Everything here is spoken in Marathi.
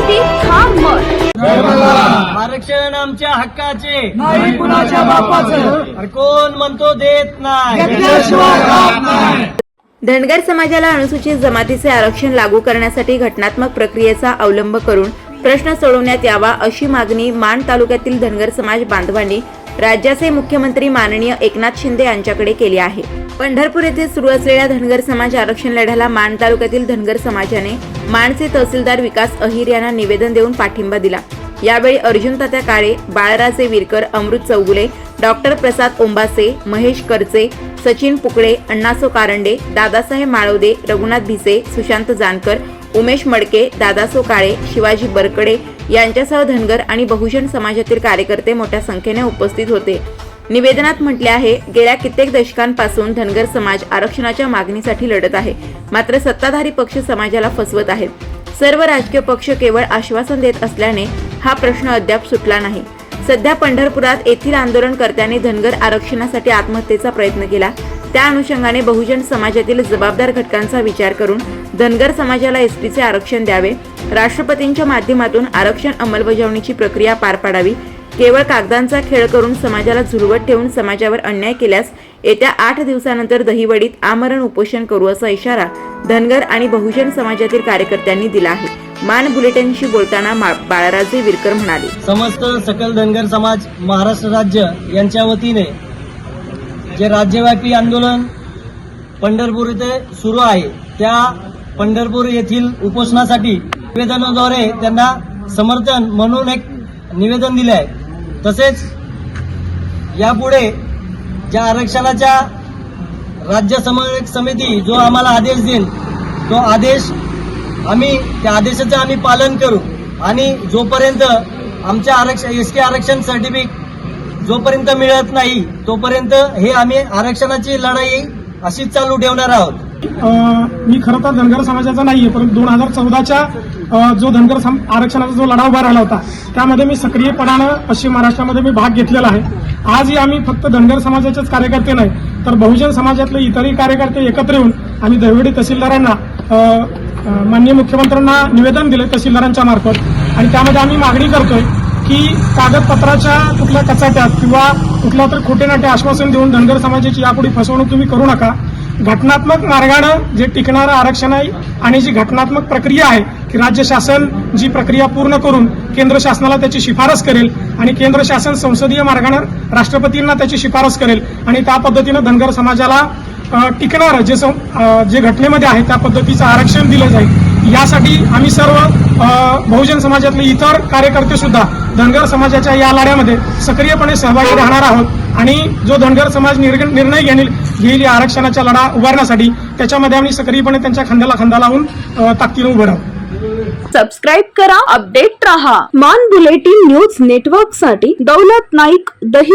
ठाम मत. आरक्षण आमच्या हक्काचे. नाही कुणाच्या कोण म्हणतो देत नाही. धनगर समाजाला अनुसूचित जमातीचे आरक्षण लागू करण्यासाठी घटनात्मक प्रक्रियेचा अवलंब करून प्रश्न सोडवण्यात यावा अशी मागणी माण तालुक्यातील धनगर समाज बांधवांनी राज्याचे मुख्यमंत्री माननीय एकनाथ शिंदे यांच्याकडे केली आहे. पंढरपूर येथे सुरू असलेल्या धनगर समाज आरक्षण लढ्याला मान तालुक्यातील धनगर समाजाने माणचे तहसीलदार विकास अहिर यांना निवेदन देऊन पाठिंबा दिला. यावेळी अर्जुन तात्या काळे बाळराजे विरकर अमृत चौगुले डॉक्टर प्रसाद ओंबासे महेश करचे सचिन पुकळे अण्णासो कारंडे दादासाहेब माळवदे रघुनाथ भिसे सुशांत जानकर उमेश मडके दादासो काळे शिवाजी बरकडे यांच्यासह धनगर आणि बहुजन समाजातील कार्यकर्ते मोठ्या संख्येने उपस्थित होते. निवेदनात म्हटले आहे गेल्या कित्येक दशकांपासून धनगर समाज आरक्षणाच्या मागणीसाठी लढत आहे. मात्र सत्ताधारी पक्ष समाजाला फसवत आहेत सर्व राजकीय पक्ष केवळ आश्वासन देत असल्याने हा प्रश्न अद्याप सुटला नाही. सध्या पंढरपुरात येथील आंदोलनकर्त्यांनी धनगर आरक्षणासाठी आत्महत्येचा प्रयत्न केला. त्या अनुषंगाने बहुजन समाजातील जबाबदार घटकांचा विचार करून धनगर समाजाला एस टीचे आरक्षण द्यावे. राष्ट्रपतींच्या माध्यमातून आरक्षण अंमलबजावणीची प्रक्रिया पार पाडावी. केवळ कागदांचा खेळ करून समाजाला झुलवत ठेवून समाजावर अन्याय केल्यास येत्या आठ दिवसानंतर दहिवडीत आमरण उपोषण करू असा इशारा धनगर आणि बहुजन समाजातील कार्यकर्त्यांनी दिला आहे. मान बुलेटिनशी बोलताना मा- बाळाराजे विरकर म्हणाले. समस्त सकल धनगर समाज महाराष्ट्र राज्य यांच्या वतीने जे राज्यव्यापी आंदोलन पंढरपूर इथे सुरू आहे त्या पंढरपूर येथील उपोषणासाठी निवेदनाद्वारे त्यांना समर्थन म्हणून एक निवेदन दिले आहे. तसेच यापुढे ज्या आरक्षणाच्या राज्य समन्वयक समिती जो आम्हाला आदेश देईल तो आदेश आम्ही त्या आदेशाचं आम्ही पालन करू. आणि जोपर्यंत आमच्या आरक्षण एस टी आरक्षण सर्टिफिकेट जोपर्यंत मिळत नाही तोपर्यंत हे आम्ही आरक्षणाची लढाई अशीच चालू ठेवणार आहोत. मी खरं तर धनगर समाजाचा नाहीये परंतु दोन हजार चौदाच्या जो धनगर सम- आरक्षणाचा जो लढा उभा राहिला होता त्यामध्ये मी सक्रियपणानं पश्चिम महाराष्ट्रामध्ये मी भाग घेतलेला आहे. आजही आम्ही फक्त धनगर समाजाचेच कार्यकर्ते नाही तर बहुजन समाजातले इतरही कार्यकर्ते एकत्र येऊन आम्ही दहिवडी तहसीलदारांना माननीय मुख्यमंत्र्यांना निवेदन दिले तहसीलदारांच्या मार्फत. आणि त्यामध्ये आम्ही मागणी करतोय की कागदपत्राच्या कुठल्या कचाट्यात किंवा कुठल्या तर खोटे नाटे आश्वासन देऊन धनगर समाजाची यापुढे फसवणूक तुम्ही करू नका. घटनात्मक मार्गानं जे टिकणारं आरक्षण आहे आणि जी घटनात्मक प्रक्रिया आहे की राज्य शासन जी प्रक्रिया पूर्ण करून केंद्र शासनाला त्याची शिफारस करेल आणि केंद्र शासन संसदीय मार्गानं राष्ट्रपतींना त्याची शिफारस करेल आणि त्या पद्धतीनं धनगर समाजाला टिकणारं जे सं- जे घटनेमध्ये आहे त्या पद्धतीचं आरक्षण दिलं जाईल. यासाठी आम्ही सर्व बहुजन समाजातले इतर कार्यकर्ते सुद्धा धनगर समाजाच्या या लढ्यामध्ये सक्रियपणे सहभागी राहणार आहोत. आणि जो धनगर समाज निर्ग- निर्णय घेईल घेईल या आरक्षणाचा लढा उभारण्यासाठी त्याच्यामध्ये आम्ही सक्रियपणे त्यांच्या खांद्याला खांदा लावून ताकदीनं ताकदीने उभं राहू. सबस्क्राईब करा अपडेट राहा. मान बुलेटिन न्यूज नेटवर्कसाठी दौलत नाईक दही